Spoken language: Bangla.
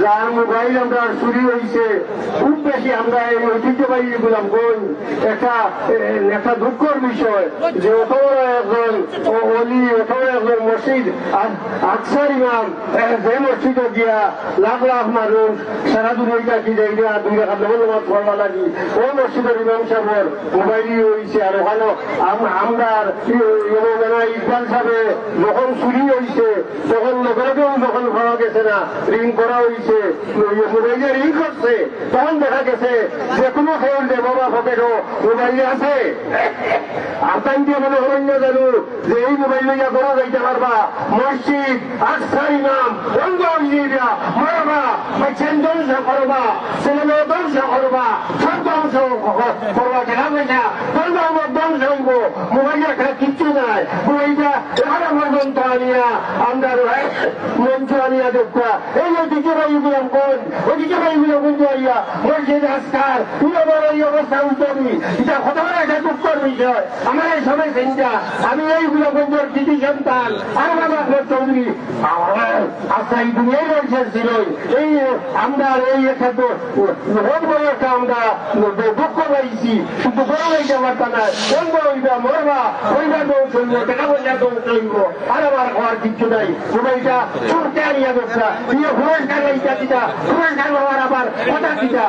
যার মোবাইল আমরা চুরি হয়েছে খুব বেশি আমরা এই ঐতিহ্যবাহী কোন একটা একটা দুঃখর বিষয় যে অত একজন অলি অত একজন মসজিদ আকসার ইমাম যে মসজিদে গিয়া লাখ লাখ মানুষ সারা দুনিয়া কি যাই দিয়া দুই রাখা নবল নামাজ পড়বা লাগি। ও মসজিদের ইমাম সাহেবের মোবাইলই হয়েছে আর ওখানে আম- আমরা ইকবাল সাহেবে যখন চুরি হয়েছে তখন পাওয়া না রিং করা হয়েছে মোবাইলে রিং করছে। তখন দেখা গেছে যে কোনো খেয়াল দে বাবা পকেটও মোবাইলে আছে। দিয়ে মনে না জানো, যে এই মোবাইল লইয়া করা যাইতে পারবা। মসজিদ আসার ইমাম অঙ্গ ইয়া মারবা বাচ্চান ধ্বংস করবা ছেলে মেয়ে ধ্বংস করবা, সব ধ্বংস করবা টাকা পয়সা ধর্ম ধ্বংস হইব। মোবাইলে একটা কিচ্ছু নাই। মোবাইলটা এখানে পর্যন্ত আনিয়া আমরা মঞ্চ আনিয়া দেখা এই ঐতিহ্যবাহী গুলাম কোন ঐতিহ্যবাহী গুলাম কোন আইয়া মসজিদ আজকাল তুলে বড় এই অবস্থা উত্তরী এটা কত বড় একটা দুঃখর বিষয় আমার এই সময় চিন্তা আমি এই গুলাগঞ্জের কৃতি সন্তান আর বাবা আকবর চৌধুরী আচ্ছা এই দুনিয়ায় রয়েছে ছিল এই আমরা এই একটা তো বহুত বড় একটা আমরা দুঃখ পাইছি শুধু বড় হইতে পারতাম না বন্ধ হইবা মরবা হইবা দৌড় চলবো টাকা পয়সা দৌড় আর আমার হওয়ার কিছু নাই মোবাইলটা আনিয়া দোষা ইয়ে পুরস্কার লাইটা দিতা পুরস্কার হওয়ার আবার কথা দিতা